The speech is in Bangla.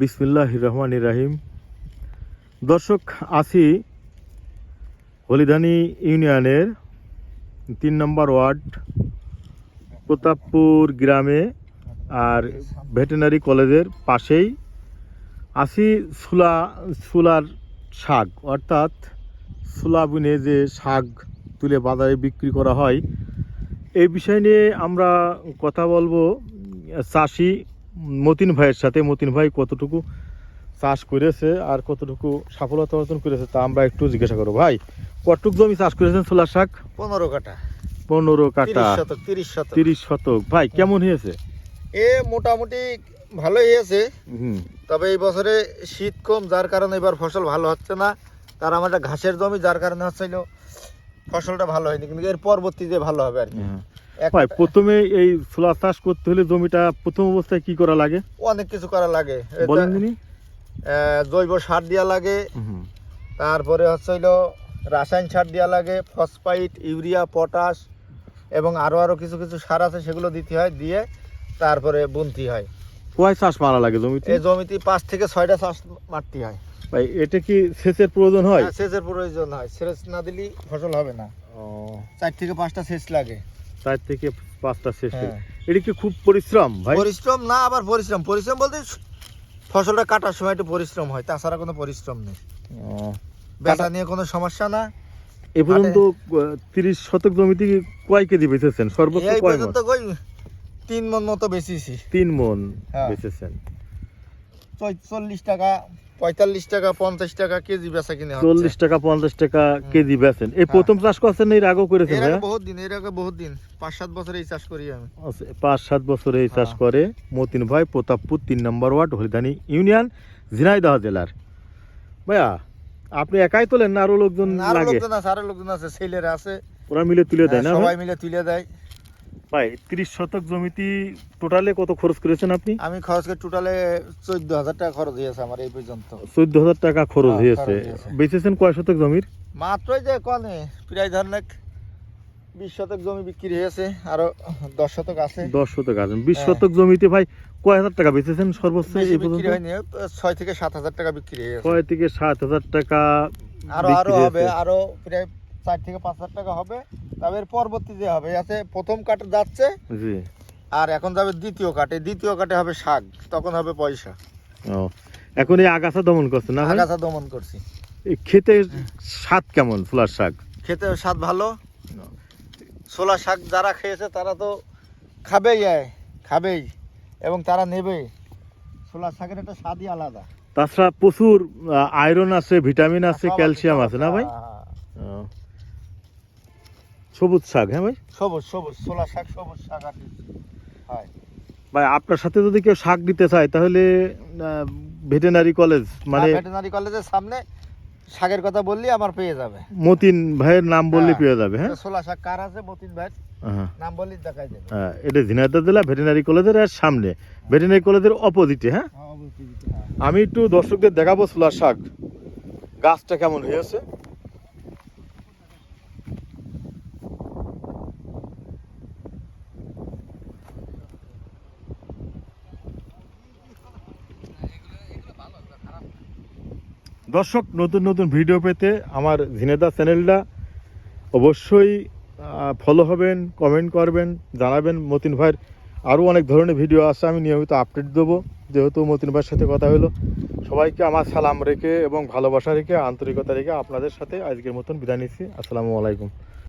বিসমিল্লাহ রহমান রাহিম। দর্শক আছি হলিধানি ইউনিয়নের তিন নম্বর ওয়ার্ড, প্রতাপপুর গ্রামে আর ভেটেনারি কলেজের পাশেই। আছি সুলা, সুলার শাক, অর্থাৎ সুলা বুনে যে শাক তুলে বাজারে বিক্রি করা হয়। এই বিষয় নিয়ে আমরা কথা বলব চাষি মতিন ভাইয়ের সাথে মতিন ভাই কতটুকু চাষ করেছে আর কতটুকু সফলতা অর্জন করেছে তা আমরা একটু জিজ্ঞাসা করব। ভাই কতটুক জমি চাষ করেছেন ছোলার শাক? পনেরো কাটা পনেরো কাটা তিরিশ শতক। তিরিশ শতক। ভাই কেমন হয়েছে? এ মোটামুটি ভালোই হয়েছে। তবে এই বছরে শীত কম যার কারণে এবার ফসল ভালো হচ্ছে না। তার আমাদের ঘাসের জমি যার কারণে হচ্ছিল ফসলটা ভালো হয়নি। কিন্তু এর পরবর্তীতে ভালো হবে আর কি। হ্যাঁ। ভাই প্রথমে এই ছোলা চাষ করতে হলে জমিটা প্রথম অবস্থায় কি করা লাগে? অনেক কিছু করা লাগে। বলেন জৈব সার দেওয়া লাগে। তারপরে হচ্ছে রাসায়নিক সার দেওয়া লাগে ফসফাইট ইউরিয়া পটাশ এবং আরও আরও কিছু কিছু সার আছে সেগুলো দিতে হয় দিয়ে তারপরে বুনতি হয়। কয় চাষ মারা লাগে জমিতে? এই জমিতে পাঁচ থেকে ছয়টা চাষ মারতে হয়। ভাই এটা কি সেচের প্রয়োজন হয়? হ্যাঁ, সেচের প্রয়োজন হয়। সেচ না দিলেই ফসল হবে না। ও, চার থেকে পাঁচটা সেচ লাগে। চার থেকে পাঁচটা সেচ হ্যাঁ। এটা কি খুব পরিশ্রম ভাই? পরিশ্রম না আবার পরিশ্রম। পরিশ্রম বলতে ফসলটা কাটার সময় একটু পরিশ্রম হয় তাছাড়া কোনো পরিশ্রম নেই। বেচা নিয়ে কোনো সমস্যা না। এ পর্যন্ত তিরিশ শতক জমিতে কয় কেজি বেচেছেন? সর্বোচ্চ এই কয় মন? পর্যন্ত কই তিন মন মতো বেশিছি তিন মন হ্যাঁ। বেচেছেন। চল্লিশ টাকা। পঁয়তাল্লিশ টাকা পঞ্চাশ টাকা কেজি বেচা কিনে চল্লিশ টাকা পঞ্চাশ টাকা কেজি বেচেন। এই প্রথম চাষ করছেন এর আগেও করেছেন? বহুত দিন এর আগে বহুত দিন। পাঁচ সাত বছর এই চাষ করি আমি। পাঁচ সাত বছরে এই চাষ হ্যাঁ। করে মতিন ভাই প্রতাপপুর তিন নম্বর ওয়ার্ড হরিদানি ইউনিয়ন ঝিনাইদহ জেলার। ভাইয়া আপনি একাই তোলেন না আরও লোকজন আরও লাগে? লোকজন আছে আরও লোকজন আছে ছেলেরা আছে। ওরা মিলে তুলে দেয় না হ্যাঁ, সবাই মিলে তুলে দেয়। ভাই তিরিশ শতক জমিতে টোটালে কত খরচ করেছেন আপনি? আমি খরচ করে টোটালে চোদ্দ হাজার টাকা খরচ হয়েছে আমার এই পর্যন্ত। চোদ্দ হাজার টাকা খরচ হ্যাঁ, হয়েছে। বেচেছেন কয় শতক জমির? মাত্রই যে কনে প্রায় ধরনের বিশ শতক জমি বিক্রি হয়েছে আরও দশ শতক আছে। দশ শতক আছেন বিশ হ্যাঁ। শতক জমিতে ভাই কয় হাজার টাকা বেচেছেন সর্বোচ্চ এই বিক্রি হয়নি ছয় থেকে সাত হাজার টাকা বিক্রি হয়ে গেছে ছয় থেকে সাত হাজার টাকা আরও আরও হবে হয়েছে। আরও প্রায় চার থেকে পাঁচ হাজার টাকা হবে। তবে এর পরবর্তী যে হবে আছে প্রথম কাটে যাচ্ছে জি। আর এখন যাবে দ্বিতীয় কাটে দ্বিতীয় কাটে হবে শাক তখন হবে পয়সা। ও এখন এই আগাছা দমন করছে না? আগাছা দমন করছি। এই খেতে স্বাদ কেমন ফুলার শাক? খেতে স্বাদ ভালো। ছোলা শাক যারা খেয়েছে তারা তো খাবেই আয়, খাবেই এবং তারা নেবে ছোলা শাকের একটা স্বাদই আলাদা। তাছাড়া প্রচুর আয়রন আছে ভিটামিন আছে ক্যালসিয়াম আছে না ভাই? হ্যাঁ। সবুজ শাক হ্যাঁ ভাই? সবুজ সবুজ ছোলা শাক সবুজ শাক আর। হয়। ভাই আপনার সাথে যদি কেউ শাক দিতে চায় তাহলে ভেটেনারি কলেজ মানে ভেটেনারি কলেজের সামনে শাকের কথা বললি আমার পেয়ে যাবে। মতিন ভাইয়ের নাম বললে হ্যাঁ। পেয়ে যাবে হ্যাঁ? ছোলা শাক কার আছে? মতিন ভাই হ্যাঁ। নাম বললি দেখাই দেবে। হ্যাঁ, এটা ঝিনাইদহ জেলা ভেটেনারি কলেজের আর সামনে। ভেটেনারি কলেজের অপোজিটে হ্যাঁ? হ্যাঁ, হয়। আমি একটু দর্শকদের দেখাবো ছোলার শাক। গাছটা কেমন হয়েছে? দর্শক, নতুন নতুন ভিডিও পেতে আমার ঝিনেদা চ্যানেলটা অবশ্যই ফলো হবেন কমেন্ট করবেন, জানাবেন। মতিন ভাইয়ের আরও অনেক ধরনের ভিডিও আছে, আমি নিয়মিত আপডেট দেবো। যেহেতু মতিন ভাইয়ের সাথে কথা হলো, সবাইকে আমার সালাম রেখে এবং ভালোবাসা রেখে, আন্তরিকতা রেখে আপনাদের সাথে আজকের মতন বিদায় নিচ্ছি। আসসালামু আলাইকুম।